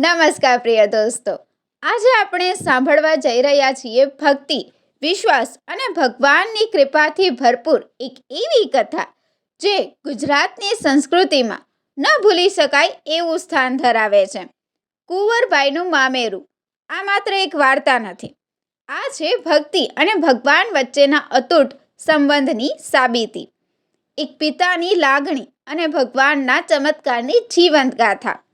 નમસ્કાર પ્રિય દોસ્તો. આજે આપણે સાંભળવા જઈ રહ્યા છીએ ભક્તિ, વિશ્વાસ અને ભગવાનની કૃપાથી ભરપૂર એક એવી કથા જે ગુજરાતની સંસ્કૃતિમાં ન ભૂલી શકાય એવું સ્થાન ધરાવે છે. કુંવરબાઈનું મામેરું. આ માત્ર એક વાર્તા નથી. આ છે ભક્તિ અને ભગવાન વચ્ચેના અતૂટ સંબંધની સાબિતી. એક પિતાની લાગણી અને ભગવાનના ચમત્કારની જીવંત ગાથા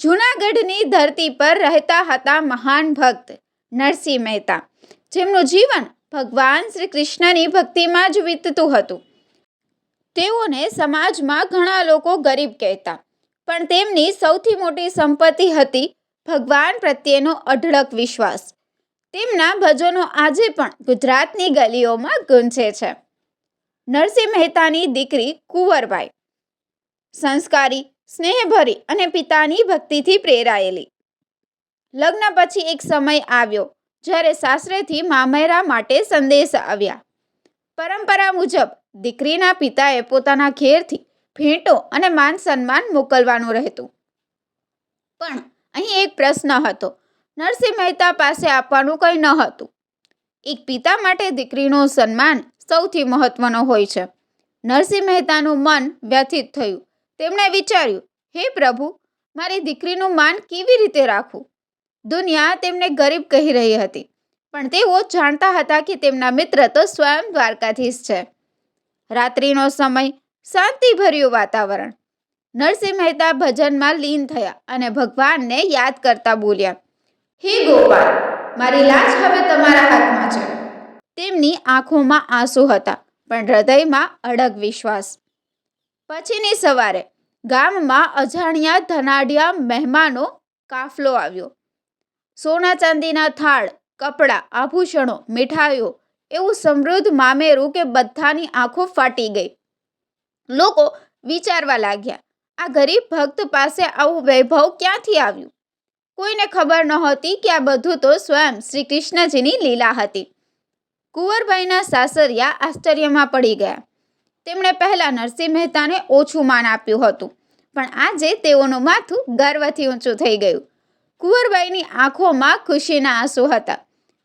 જૂનાગઢની ધરતી પર રહેતા હતા મહાન ભક્ત નરસિંહ મહેતા, જેમનું જીવન ભગવાન શ્રી કૃષ્ણની ભક્તિમાં જ વીતતું હતું. તેઓને સમાજમાં ઘણા લોકો ગરીબ કહેતા, પણ તેમની સૌથી મોટી સંપત્તિ હતી ભગવાન પ્રત્યેનો અઢળક વિશ્વાસ. તેમના ભજનો આજે પણ ગુજરાતની ગલીઓમાં ગુંજે છે. નરસિંહ મહેતાની દીકરી કુંવરબાઈ, સંસ્કારી સ્નેહભરી અને પિતાની ભક્તિથી પ્રેરાયેલી. લગ્ન પછી એક સમય આવ્યો, જ્યારે સાસરેથી મામેરા માટે સંદેશ આવ્યા. પરંપરા મુજબ, દીકરીના પિતાએ પોતાના ઘેરથી ભેટો અને માન સન્માન મોકલવાનું રહેતું. પણ અહીં એક પ્રશ્ન હતો, નરસિંહ મહેતા પાસે આપવાનું કંઈ ન હતું. એક પિતા માટે દીકરીનું સન્માન સૌથી મહત્વનો હોય છે. નરસિંહ મહેતાનું મન વ્યથિત થયું. તેમણે વિચાર્યું હે પ્રભુ, મારી દીકરીનું માન કેવી રીતે રાખવું દુનિયા તેમને ગરીબ કહી રહી હતી, પણ તેઓ જાણતા હતા કે તેમના મિત્ર તો સ્વયં દ્વારકાધીશ છે. રાત્રિનો સમય, શાંતિભર્યું વાતાવરણ. નરસિંહ મહેતા ભજનમાં લીન થયા અને ભગવાનને યાદ કરતા બોલ્યા, હે ગોપાલ, મારી લાજ હવે તમારા હાથમાં છે. તેમની આંખોમાં આંસુ હતા, પણ હૃદયમાં અડગ વિશ્વાસ. પછીની સવારે ગામમાં અજાણ્યા ધનાઢ્યા મહેમાનો કાફલો આવ્યો. સોના ચાંદીના થાળ, કપડાં, આભૂષણો, મીઠાઈઓ, એવું સમૃદ્ધ મામેરું કે બધાની આંખો ફાટી ગઈ. લોકો વિચારવા લાગ્યા, આ ગરીબ ભક્ત પાસે આવું વૈભવ ક્યાંથી આવ્યું? કોઈને ખબર નહોતી કે આ બધું તો સ્વયં શ્રી કૃષ્ણજીની લીલા હતી. કુંવરબાઈના સાસરિયા આશ્ચર્યમાં પડી ગયા. તેમણે પહેલાં નરસિંહ મહેતાને ઓછું માન આપ્યું હતું. પણ આજે તેઓનું માથું ગર્વથી ઊંચું થઈ ગયું. કુંવરબાઈની આંખોમાં ખુશીના આંસુ હતા.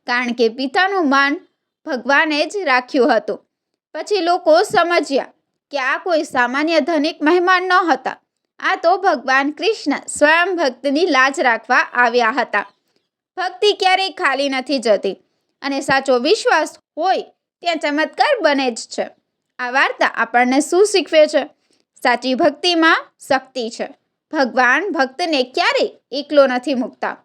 કારણ કે પિતાનું માન ભગવાને જ રાખ્યું હતું. પછી લોકો સમજ્યા કે આ કોઈ સામાન્ય ધનિક મહેમાન ન હતા આ તો ભગવાન કૃષ્ણ સ્વયં ભક્તની લાજ રાખવા આવ્યા હતા. ભક્તિ ક્યારેય ખાલી નથી જતી. અને સાચો વિશ્વાસ હોય ત્યાં ચમત્કાર બને જ છે. આ વાર્તા આપણને શું શીખવે છે? સાચી ભક્તિમાં શક્તિ છે. ભગવાન ભક્તને ક્યારેય એકલો નથી મૂકતા.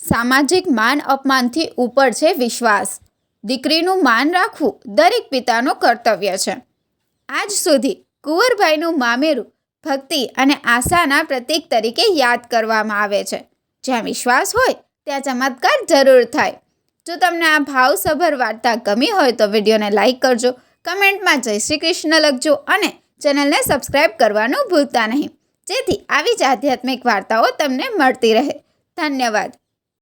સામાજિક માન અપમાનથી ઉપર છે વિશ્વાસ. દીકરીનું માન રાખવું દરેક પિતાનું કર્તવ્ય છે. આજ સુધી કુંવરભાઈનું મામેરું ભક્તિ અને આશાના પ્રતીક તરીકે યાદ કરવામાં આવે છે. જ્યાં વિશ્વાસ હોય, ત્યાં ચમત્કાર જરૂર થાય. જો તમને આ ભાવસભર વાર્તા ગમી હોય તો વિડીયોને લાઈક કરજો કમેન્ટમાં જય શ્રી કૃષ્ણ લખજો અને ચેનલને સબસ્ક્રાઈબ કરવાનું ભૂલતા નહીં. જેથી આવી જ આધ્યાત્મિક વાર્તાઓ તમને મળતી રહે. ધન્યવાદ.